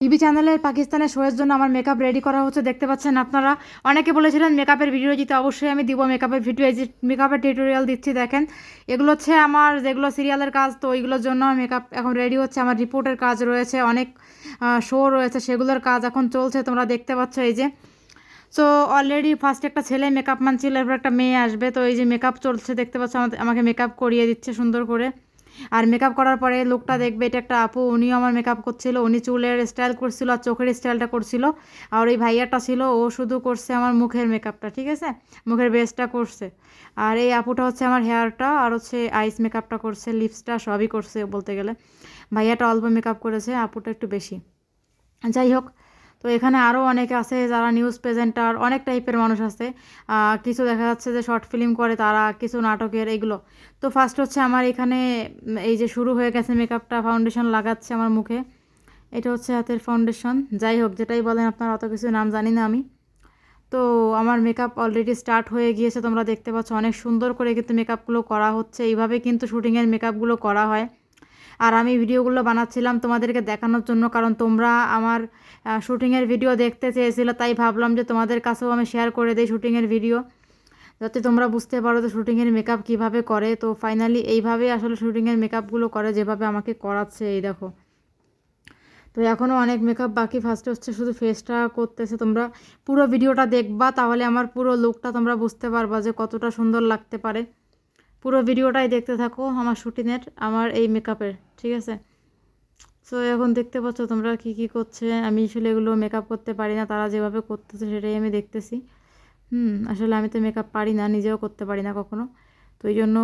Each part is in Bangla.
টিভি চ্যানেলের পাকিস্তানের শোয়ের জন্য আমার মেকআপ রেডি করা হচ্ছে, দেখতে পাচ্ছেন আপনারা। অনেকে বলেছিলেন মেকআপের ভিডিও দিতে, অবশ্যই আমি দিব মেকআপের ভিডিও মেকআপের টিউটোরিয়াল দিচ্ছি, দেখেন। এগুলো হচ্ছে আমার যেগুলো সিরিয়ালের কাজ, তো ওইগুলোর জন্য মেকআপ এখন রেডি হচ্ছে। আমার রিপোর্টের কাজ রয়েছে, অনেক শো রয়েছে, সেগুলোর কাজ এখন চলছে, তোমরা দেখতে পাচ্ছ এই যে। সো অলরেডি ফার্স্ট একটা ছেলে মেকআপ ম্যান ছিল, এরপর একটা মেয়ে আসবে, তো এই যে মেকআপ চলছে, দেখতে পাচ্ছ আমাকে মেকআপ করিয়ে দিচ্ছে সুন্দর করে। আর মেকআপ করার পরে লোকটা দেখবে এটা একটা আপু, উনিও আমার মেকআপ করছিল, উনি চুলের স্টাইল করছিল আর চোখের স্টাইলটা করছিল। আর ওই ভাইয়াটা ছিল, ও শুধু করছে আমার মুখের মেকআপটা ঠিক আছে? মুখের বেসটা করছে। আর এই আপুটা হচ্ছে আমার হেয়ারটা আর হচ্ছে আইস মেকআপটা করছে লিপসটা সবই করছে বলতে গেলে। ভাইয়াটা অল্প মেকআপ করেছে, আপুটা একটু বেশি। যাই হোক তো এখানে আরও অনেকে আছে যারা নিউজ প্রেজেন্টার অনেক টাইপের মানুষ আছে। কিছু দেখা যাচ্ছে যে শর্ট ফিল্ম করে তারা, কিছু নাটকের এইগুলো তো ফার্স্ট হচ্ছে আমার এখানে এই যে শুরু হয়ে গেছে মেকআপটা ফাউন্ডেশন লাগাচ্ছে আমার মুখে। এটা হচ্ছে হাতের ফাউন্ডেশন যাই হোক, যেটাই বলেন আপনার, অত কিছু নাম জানি না আমি। তো আমার মেকআপ অলরেডি স্টার্ট হয়ে গিয়েছে, তোমরা দেখতে পাচ্ছ, অনেক সুন্দর করে কিন্তু মেকআপগুলো করা হচ্ছে। এইভাবে কিন্তু শুটিংয়ের মেকআপগুলো করা হয়। আর আমি ভিডিওগুলো বানাচ্ছিলাম তোমাদেরকে দেখানোর জন্য, কারণ তোমরা আমার শ্যুটিংয়ের ভিডিও দেখতে চেয়েছিলে, তাই ভাবলাম যে তোমাদের কাছেও আমি শেয়ার করে দিই শ্যুটিংয়ের ভিডিও। যাতে তোমরা বুঝতে পারো যে শুটিংয়ের মেকআপ কীভাবে করে। তো ফাইনালি এইভাবেই আসলে শুটিংয়ের মেকআপগুলো করে, যেভাবে আমাকে করাচ্ছে, এই দেখো। তো এখনও অনেক মেকআপ বাকি। ফার্স্টে হচ্ছে শুধু ফেসটা করতেছে তোমরা। পুরো ভিডিওটা দেখবা, তাহলে আমার পুরো লুকটা তোমরা বুঝতে পারবা যে কতটা সুন্দর লাগতে পারে। পুরো ভিডিওটাই দেখতে থাকো আমার শুটিংয়ের, আমার এই মেকআপের ঠিক আছে? সো এখন দেখতে পাচ্ছ তোমরা কি কি করছে। আমি আসলে এগুলো মেকআপ করতে পারি না, তারা যেভাবে করতেছে সেটাই আমি দেখতেছি। হুম, আসলে আমি তো মেকআপ পারি না, নিজেও করতে পারি না কখনো। তো এই জন্য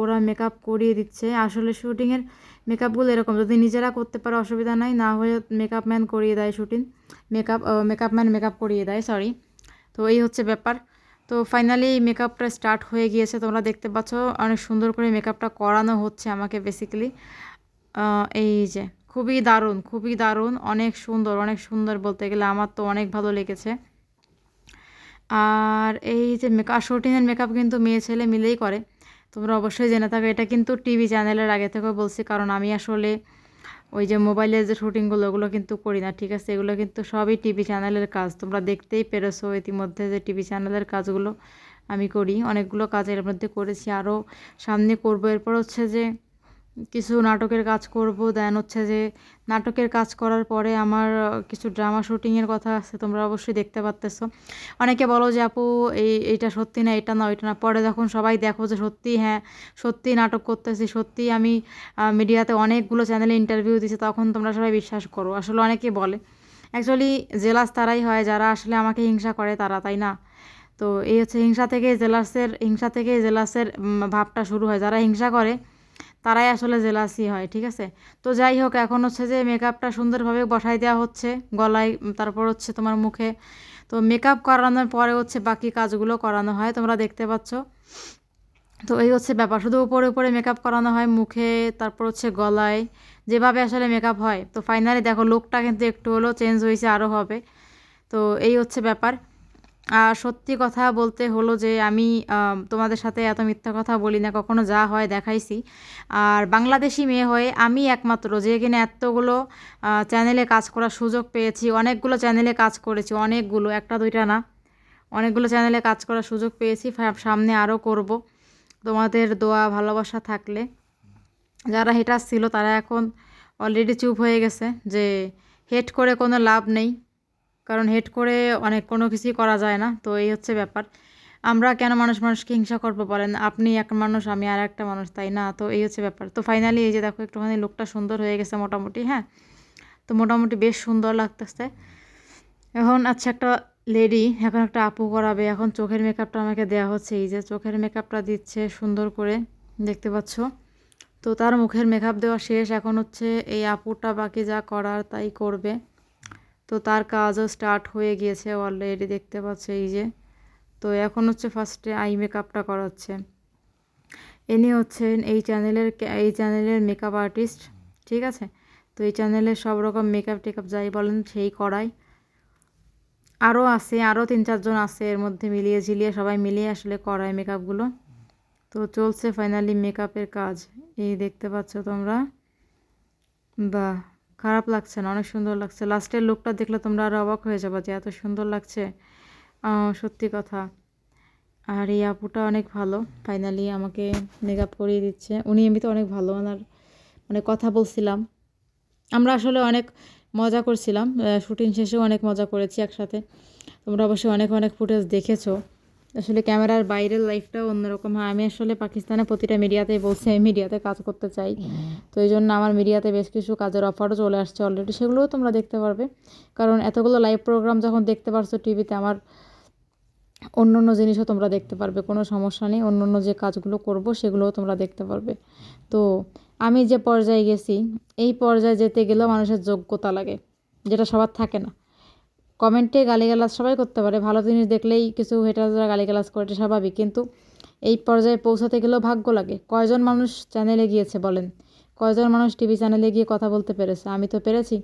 ওরা মেকআপ করিয়ে দিচ্ছে। আসলে শুটিংয়ের মেকআপগুলো এরকম, যদি নিজেরা করতে পারে অসুবিধা নাই, না হয়ে মেকআপ ম্যান করিয়ে দেয় shooting makeup makeup man makeup করিয়ে দেয় সরি তো এই হচ্ছে ব্যাপার। তো ফাইনালি মেকআপটা স্টার্ট হয়ে গিয়েছে। তোমরা দেখতে পাচ্ছ অনেক সুন্দর করে মেকআপটা করানো হচ্ছে আমাকে বেসিক্যালি এই যে, খুবই দারুণ খুবই দারুণ, অনেক সুন্দর অনেক সুন্দর বলতে গেলে আমার তো অনেক ভালো লেগেছে। আর এই যে মেকআপ শুটিংয়ের মেকআপ কিন্তু মেয়ে ছেলে মিলেই করে। তোমরা অবশ্যই জেনে থাকো, এটা কিন্তু টিভি চ্যানেলের আগে থেকে বলছি, কারণ আমি আসলে ওই যে মোবাইলের যে শুটিংগুলো ওগুলো কিন্তু করি না, ঠিক আছে? এগুলো কিন্তু সবই টিভি চ্যানেলের কাজ। তোমরা দেখতেই পেরেছ ইতিমধ্যে যে টিভি চ্যানেলের কাজগুলো আমি করি। অনেকগুলো কাজ এর মধ্যে করেছি। আরও সামনে করব। এরপর হচ্ছে যে কিছু নাটকের কাজ করব দেন হচ্ছে যে নাটকের কাজ করার পরে আমার কিছু ড্রামা শুটিংয়ের কথা আছে, তোমরা অবশ্যই দেখতে পারতেছো। অনেকে বলো যে, আপু, এই, এইটা সত্যি না, এটা না, ওইটা না। পরে যখন সবাই দেখো যে সত্যি হ্যাঁ সত্যি নাটক করতেছি, সত্যি আমি মিডিয়াতে অনেকগুলো চ্যানেলে ইন্টারভিউ দিছি, তখন তোমরা সবাই বিশ্বাস করো। আসলে অনেকে বলে অ্যাকচুয়ালি জেলাস তারাই হয়, যারা আসলে আমাকে হিংসা করে, তারা, তাই না? তো এই হচ্ছে হিংসা থেকে জেলাসের হিংসা থেকে জেলাসের ভাবটা শুরু হয়। যারা হিংসা করে তারাই আসলে জেলাসি হয়, ঠিক আছে? তো যাই হোক, এখন হচ্ছে যে মেকআপটা সুন্দরভাবে বসাই দেওয়া হচ্ছে গলায়, তারপর হচ্ছে তোমার মুখে। তো মেকআপ করানোর পরে হচ্ছে বাকি কাজগুলো করানো হয়, তোমরা দেখতে পাচ্ছ। তো এই হচ্ছে ব্যাপার, শুধু উপরে উপরে মেকআপ করানো হয় মুখে, তারপর হচ্ছে গলায়, যেভাবে আসলে মেকআপ হয়। তো ফাইনালি দেখো লুকটা কিন্তু একটু হলেও চেঞ্জ হয়েছে আরও হবে। তো এই হচ্ছে ব্যাপার। আর সত্যি কথা বলতে হলো যে আমি তোমাদের সাথে এত মিথ্যা কথা বলি না, কখনো যা হয় দেখাইছি। আর বাংলাদেশি মেয়ে হয়ে আমি একমাত্র, যে কিনা এতগুলো চ্যানেলে কাজ করার সুযোগ পেয়েছি, অনেকগুলো চ্যানেলে কাজ করেছি, অনেকগুলো, একটা দুইটা না, অনেকগুলো চ্যানেলে কাজ করার সুযোগ পেয়েছি সামনে আরও করব। তোমাদের দোয়া, ভালোবাসা থাকলে। যারা হেটার ছিল তারা এখন অলরেডি চুপ হয়ে গেছে যে হেট করে কোনো লাভ নেই। কারণ হেট করে অনেক কোনো কিছুই করা যায় না, তো এই হচ্ছে ব্যাপার। আমরা কেন মানুষ মানুষকে হিংসা করব বলেন? আপনি এক মানুষ, আমি আর একটা মানুষ, তাই না? তো এই হচ্ছে ব্যাপার। তো ফাইনালি এই যে দেখো, একটুখানি লোকটা সুন্দর হয়ে গেছে মোটামুটি হ্যাঁ? তো মোটামুটি বেশ সুন্দর লাগতেছে। এখন আচ্ছা একটা লেডি এখন একটা আপু করাবে। এখন চোখের মেকআপটা আমাকে দেওয়া হচ্ছে। এই যে চোখের মেকআপটা দিচ্ছে সুন্দর করে, দেখতে পাচ্ছ? তো তার মুখের মেকআপ দেওয়া শেষ। এখন হচ্ছে এই আপুটা বাকি যা করার তাই করবে। তো তার কাজও স্টার্ট হয়ে গিয়েছে অলরেডি দেখতে পাচ্ছ এই যে। তো এখন হচ্ছে ফার্স্টে আই মেকআপটা করাচ্ছে। ইনি হচ্ছেন এই চ্যানেলের এই চ্যানেলের মেকআপ আর্টিস্ট ঠিক আছে? তো এই চ্যানেলের সব রকম মেকআপ টেকআপ যাই বলেন, সেই করায়। আরও আছে আরও তিন চারজন আছে এর মধ্যে মিলিয়ে ঝিলিয়ে সবাই মিলিয়ে আসলে করায় মেকআপগুলো তো চলছে ফাইনালি মেকআপের কাজ। এই দেখতে পাচ্ছ তোমরা। বাহ! খারাপ লাগছে না, অনেক সুন্দর লাগছে। লাস্টের লুকটা দেখলে তোমরা আরও অবাক হয়ে যাবে যে এত সুন্দর লাগছে। সত্যি কথা। আর এই আপুটা অনেক ভালো। ফাইনালি আমাকে মেকআপ করিয়ে দিচ্ছে। উনি এমনিতে অনেক ভালো ওনার মানে কথা বলছিলাম। আমরা আসলে অনেক মজা করছিলাম। শুটিং শেষেও অনেক মজা করেছি একসাথে। তোমরা অবশ্যই অনেক অনেক ফুটেজ দেখেছ। আসলে ক্যামেরার বাইরের লাইফটাও অন্যরকম হয়। আমি আসলে পাকিস্তানে প্রতিটা মিডিয়াতেই বলছি আমি মিডিয়াতে কাজ করতে চাই। তো এই জন্য আমার মিডিয়াতে বেশ কিছু কাজের অফারও চলে আসছে অলরেডি সেগুলোও তোমরা দেখতে পারবে। কারণ এতগুলো লাইভ প্রোগ্রাম যখন দেখতে পারছ টিভিতে আমার অন্য অন্য জিনিসও তোমরা দেখতে পারবে কোনো সমস্যা নেই। অন্য অন্য যে কাজগুলো করব সেগুলোও তোমরা দেখতে পারবে। তো আমি যে পর্যায়ে গেছি এই পর্যায়ে যেতে গেলেও মানুষের যোগ্যতা লাগে যেটা সবার থাকে না। কমেন্টে গালিগালাজ সবাই করতে পারে। ভালো জিনিস দেখলেই কিছু হেটাররা গালিগালাজ করে, এটা স্বাভাবিক। কিন্তু এই পর্যায়ে পৌঁছাতে গেলেও ভাগ্য লাগে। কয়জন মানুষ চ্যানেলে গিয়েছে বলেন? কয়জন মানুষ টিভি চ্যানেলে গিয়ে কথা বলতে পেরেছে? আমি তো পেরেছি।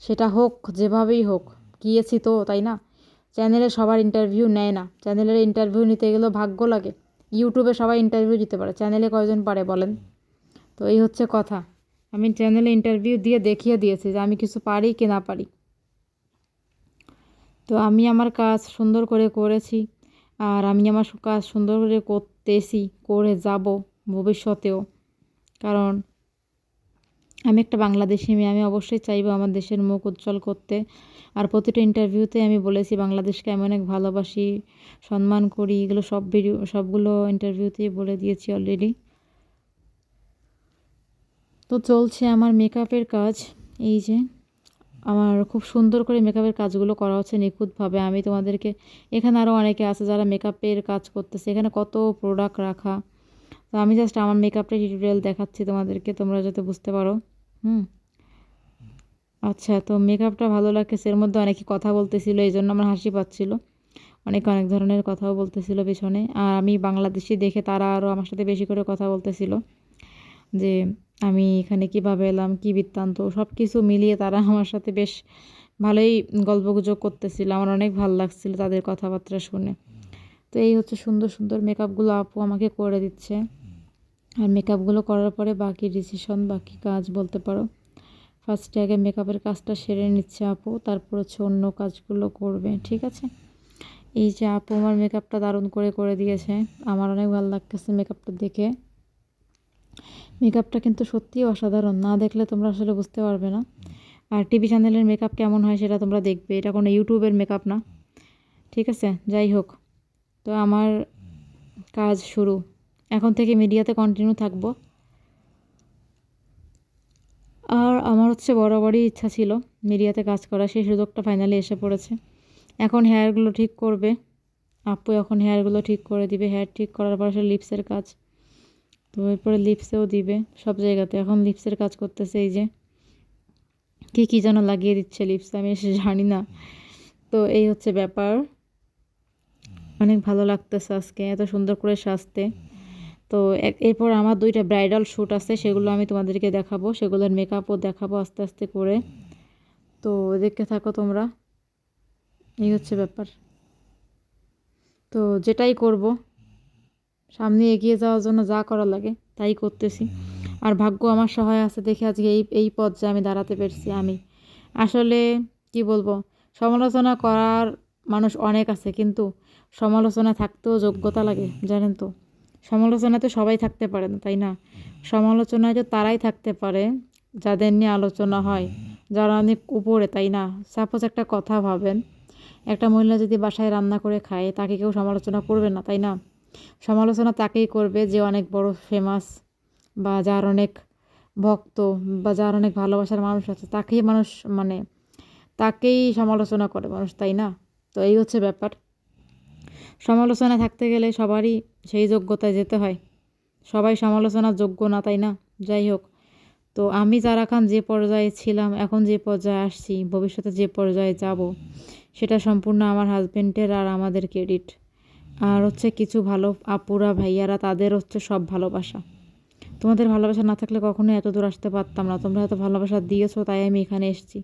সেটা হোক, যেভাবেই হোক, গিয়েছি তো, তাই না? চ্যানেলে সবার ইন্টারভিউ নেয় না। চ্যানেলের ইন্টারভিউ নিতে গেলেও ভাগ্য লাগে। ইউটিউবে সবাই ইন্টারভিউ দিতে পারে। চ্যানেলে কয়জন পারে বলেন? তো এই হচ্ছে কথা। আমি চ্যানেলে ইন্টারভিউ দিয়ে দেখিয়ে দিয়েছি যে আমি কিছু পারি কি না পারি। তো আমি আমার কাজ সুন্দর করে করেছি আর আমি আমার কাজ সুন্দর করে করতেছি, করে যাব ভবিষ্যতেও। কারণ আমি একটা বাংলাদেশি মেয়ে, আমি অবশ্যই চাইব আমার দেশের মুখ উজ্জ্বল করতে। আর প্রতিটা ইন্টারভিউতে আমি বলেছি, বাংলাদেশকে আমি অনেক ভালোবাসি, সম্মান করি, এগুলো সব ভিডিও সবগুলো ইন্টারভিউতেই বলে দিয়েছি অলরেডি তো চলছে আমার মেকআপের কাজ, এই যে। আমার খুব সুন্দর করে মেকআপের কাজগুলো করা হচ্ছে নিখুঁতভাবে। আমি তোমাদেরকে এখানে আরও অনেকে আছে যারা মেকআপের কাজ করতেছে। এখানে কত প্রোডাক্ট রাখা। তো আমি জাস্ট আমার মেকআপটা টিউটোরিয়াল দেখাচ্ছি তোমাদেরকে, তোমরা যাতে বুঝতে পারো। হুম। আচ্ছা তো মেকআপটা ভালো লাগতেছে। এর মধ্যে অনেকে কথা বলতেছিল, এই জন্য আমার হাসি পাচ্ছিল। অনেক অনেক ধরনের কথাও বলতেছিল পেছনে। আর আমি বাংলাদেশি দেখে তারা আরও আমার সাথে বেশি করে কথা বলতেছিল। যে আমি এখানে কীভাবে এলাম, কী বৃত্তান্ত সব কিছু মিলিয়ে তারা আমার সাথে বেশ ভালোই গল্পগুজব করতেছিল। আমার অনেক ভালো লাগছিল তাদের কথাবার্তা শুনে। তো এই হচ্ছে সুন্দর সুন্দর মেকআপগুলো আপু আমাকে করে দিচ্ছে। আর মেকআপগুলো করার পরে বাকি ডিসিশন বাকি কাজ বলতে পারো। ফার্স্টে আগে মেকআপের কাজটা সেরে নিচ্ছে আপু, তারপর হচ্ছে অন্য কাজগুলো করবে, ঠিক আছে? এই যে আপু আমার মেকআপটা দারুণ করে করে দিয়েছে। আমার অনেক ভালো লাগতেছে মেকআপটা দেখে। মেকআপটা কিন্তু সত্যিই অসাধারণ। না দেখলে তোমরা আসলে বুঝতে পারবে না। আর টিভি চ্যানেলের মেকআপ কেমন হয় সেটা তোমরা দেখবে। এটা কোনো ইউটিউবের মেকআপ না। ঠিক আছে? যাই হোক। তো আমার কাজ শুরু। এখন থেকে মিডিয়াতে কন্টিনিউ থাকব। আর আমার হচ্ছে বরাবরই ইচ্ছা ছিল মিডিয়াতে কাজ করা। সেই সুযোগটা ফাইনালি এসে পড়েছে। এখন হেয়ারগুলো ঠিক করবে। আপু এখন হেয়ারগুলো ঠিক করে দিবে। হেয়ার ঠিক করার পর আসলে লিপসের কাজ। তো এরপরে লিপসেও দিবে সব জায়গাতে। এখন লিপসের কাজ করতেছে এই যে, কী কী যেন লাগিয়ে দিচ্ছে লিপস, আমি এসে জানি না। তো এই হচ্ছে ব্যাপার। অনেক ভালো লাগতেছে আজকে, এত সুন্দর করে সাজতে। তো এরপর আমার দুইটা ব্রাইডাল শ্যুট আছে, সেগুলো আমি তোমাদেরকে দেখাবো, সেগুলোর মেকআপও দেখাবো আস্তে আস্তে করে। তো দেখতে থাকো তোমরা। এই হচ্ছে ব্যাপার। তো যেটাই করব সামনে এগিয়ে যাওয়ার জন্য যা করা লাগে, তাই করতেছি। আর ভাগ্য আমার সহায় আছে দেখে আজকে এই এই পর্যায়ে আমি দাঁড়াতে পেরেছি আমি। আসলে কি বলব, সমালোচনা করার মানুষ অনেক আছে, কিন্তু সমালোচনা থাকতেও যোগ্যতা লাগে, জানেন তো। সমালোচনায় তো সবাই থাকতে পারে না, তাই না? সমালোচনায় তো তারাই থাকতে পারে, যাদের নিয়ে আলোচনা হয়, যারা অনেক উপরে, তাই না? সাপোজ একটা কথা ভাবেন, একটা মহিলা যদি বাসায় রান্না করে খায়, তাকে কেউ সমালোচনা করবে না, তাই না? সমালোচনা তাকেই করবে যে অনেক বড় ফেমাস বা যার অনেক ভক্ত বা যার অনেক ভালোবাসার মানুষ আছে। তাকেই মানুষ মানে তাকেই সমালোচনা করে মানুষ, তাই না? তো এই হচ্ছে ব্যাপার। সমালোচনা থাকতে গেলে সবারই সেই যোগ্যতায় যেতে হয়। সবাই সমালোচনার যোগ্য না, তাই না? যাই হোক। তো আমি যারা খান যে পর্যায়ে ছিলাম, এখন যে পর্যায়ে আসছি, ভবিষ্যতে যে পর্যায়ে যাব, সেটা সম্পূর্ণ আমার হাজব্যান্ডের আর আমাদের ক্রেডিট আর হচ্ছে কিছু ভালো আপুরা, ভাইয়ারা, তাদের হচ্ছে সব ভালোবাসা। তোমাদের ভালোবাসা না থাকলে কখনোই এত দূর আসতে পারতাম না। তোমরা এত ভালোবাসা দিয়েছ, তাই আমি এখানে এসেছি।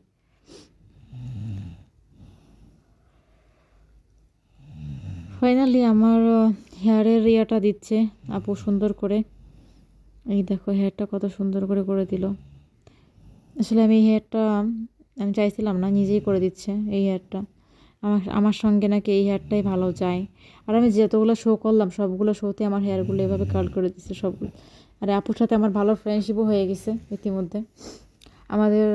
ফাইনালি আমার হেয়ারের ইয়েটা দিচ্ছে আপু সুন্দর করে। এই দেখো হেয়ারটা কত সুন্দর করে করে দিল। আসলে আমি এই হেয়ারটা আমি চাইছিলাম না, নিজেই করে দিচ্ছে এই হেয়ারটা আমার আমার সঙ্গে নাকি এই হেয়ারটাই ভালো যায়। আর আমি যতগুলো শো করলাম, সবগুলো শোতে আমার হেয়ারগুলো এভাবে কার্ল করে দিচ্ছে সবগুলো আর আপুর সাথে আমার ভালো ফ্রেন্ডশিপও হয়ে গেছে ইতিমধ্যে। আমাদের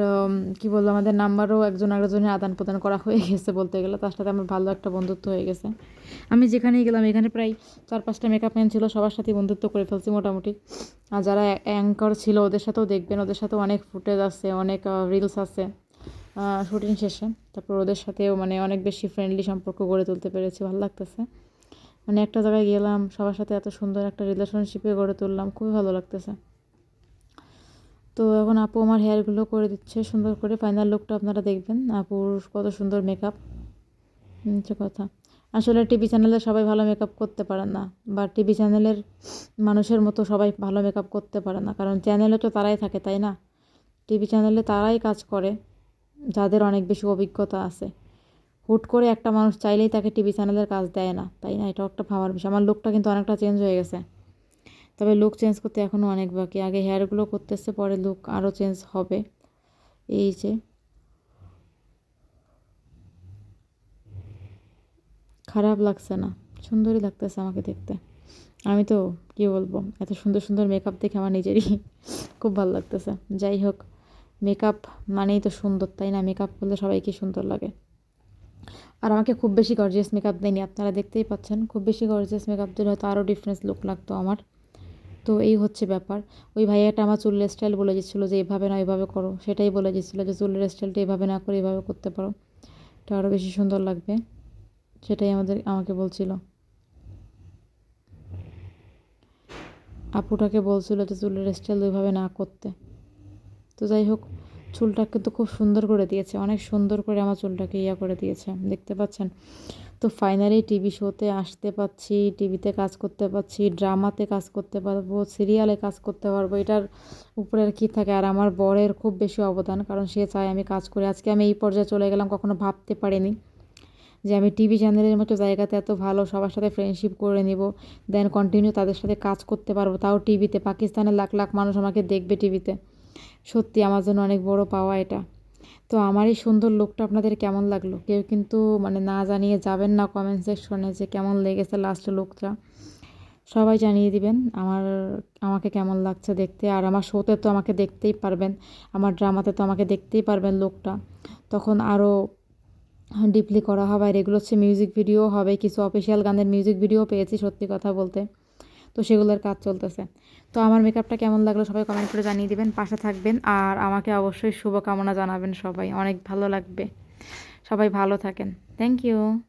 কি বলব, আমাদের নাম্বারও একজন আরেকজনের আদান প্রদান করা হয়ে গেছে বলতে গেলে, তার সাথে আমার ভালো একটা বন্ধুত্ব হয়ে গেছে। আমি যেখানেই গেলাম, এখানে প্রায় চার পাঁচটা মেকআপ ম্যান ছিল, সবার সাথেই বন্ধুত্ব করে ফেলছি মোটামুটি। আর যারা অ্যাঙ্কর ছিল, ওদের সাথেও দেখবেন, ওদের সাথেও অনেক ফুটেজ আছে, অনেক রিলস আছে। শুটিং শেষে। তারপর ওদের সাথেও মানে অনেক বেশি ফ্রেন্ডলি সম্পর্ক গড়ে তুলতে পেরেছি, ভালো লাগতেছে। মানে একটা জায়গায় গেলাম, সবার সাথে এত সুন্দর একটা রিলেশনশিপে গড়ে তুললাম, খুবই ভালো লাগতেছে। তো এখন আপু আমার হেয়ারগুলো করে দিচ্ছে, সুন্দর করে ফাইনাল লুকটা আপনারা দেখবেন। আপুর কত সুন্দর মেকআপ হচ্ছে কথা। আসলে টিভি চ্যানেলে সবাই ভালো মেকআপ করতে পারে না, বা টিভি চ্যানেলের মানুষের মতো সবাই ভালো মেকআপ করতে পারে না, কারণ চ্যানেলে তো তারাই থাকে, তাই না? টিভি চ্যানেলে তারাই কাজ করে। যাদের অনেক বেশি অভিজ্ঞতা আছে। হুট করে একটা মানুষ চাইলেই তাকে টিভি চ্যানেলের কাজ দেয় না, তাই না? এটাও একটা ভাবার বিষয়। আমার লুকটা কিন্তু অনেকটা চেঞ্জ হয়ে গেছে। তবে লুক চেঞ্জ করতে এখনও অনেক বাকি। আগে হেয়ারগুলো করতেছে, পরে লুক আরও চেঞ্জ হবে। এই যে। খারাপ লাগছে না। সুন্দরই লাগতেছে আমাকে দেখতে। আমি তো, কী বলব? এত সুন্দর সুন্দর মেকআপ দেখে আমার নিজেরই খুব ভালো লাগতেছে। যাই হোক। মেকআপ মানেই তো সুন্দর, তাই না? মেকআপ করলে সবাইকে সুন্দর লাগে। আর আমাকে খুব বেশি গর্জিয়াস মেকআপ দেয়নি, আপনারা দেখতেই পাচ্ছেন। খুব বেশি গর্জিয়াস মেকআপ দিলে হয়তো আরও ডিফারেন্স লুক লাগতো আমার। তো এই হচ্ছে ব্যাপার। ওই ভাইয়াটা আমার চুলের স্টাইল বলে দিচ্ছিল যে, এভাবে না, এভাবে করো। সেটাই বলে দিচ্ছিল যে, চুলের স্টাইলটা এভাবে না করে, এভাবে করতে পারো। এটা আরও বেশি সুন্দর লাগবে। সেটাই আমাদের, আমাকে বলছিল। আপুটাকে বলছিল যে, চুলের স্টাইল ওইভাবে না করতে। তো যাই হোক, চুলটা কিন্তু খুব সুন্দর করে দিয়েছে। অনেক সুন্দর করে আমার চুলটাকে ইয়া করে দিয়েছে, দেখতে পাচ্ছেন? তো ফাইনালি টিভি শোতে আসতে পাচ্ছি টিভিতে কাজ করতে পারছি ড্রামাতে কাজ করতে পারব সিরিয়ালে কাজ করতে পারব, এটার উপরে আর কী থাকে? আর আমার বরের খুব বেশি অবদান, কারণ সে চায় আমি কাজ করি। আজকে আমি এই পর্যায়ে চলে গেলাম, কখনো ভাবতে পারিনি যে আমি টিভি চ্যানেলের মতো জায়গাতে এত ভালো সবার সাথে ফ্রেন্ডশিপ করে নিব দেন কন্টিনিউ তাদের সাথে কাজ করতে পারব। তাও টিভিতে পাকিস্তানের লাখ লাখ মানুষ আমাকে দেখবে টিভিতে সত্যি আমার জন্য অনেক বড় পাওয়া এটা। তো আমার এই সুন্দর লুকটা আপনাদের কেমন লাগল? কেউ কিন্তু মানে না জানিয়ে যাবেন না কমেন্ট সেকশনে যে কেমন লেগেছে লাস্ট লুকটা সবাই জানিয়ে দিবেন আমার, আমাকে কেমন লাগছে দেখতে। আর আমার শোতে তো আমাকে দেখতেই পারবেন। আমার ড্রামাতে তো আমাকে দেখতেই পারবেন লোকটা তখন আরও ডিপলি করা হবে। আর এগুলো হচ্ছে মিউজিক ভিডিও হবে। কিছু অফিসিয়াল গানের মিউজিক ভিডিও পেয়েছি সত্যি কথা বলতে। তো সেগুলোর কাজ চলতেছে। তো আমার মেকআপটা কেমন লাগল সবাই কমেন্ট করে জানিয়ে দিবেন, পাশে থাকবেন আর আমাকে অবশ্যই শুভকামনা জানাবেন সবাই, অনেক ভালো লাগবে। সবাই ভালো থাকেন। Thank you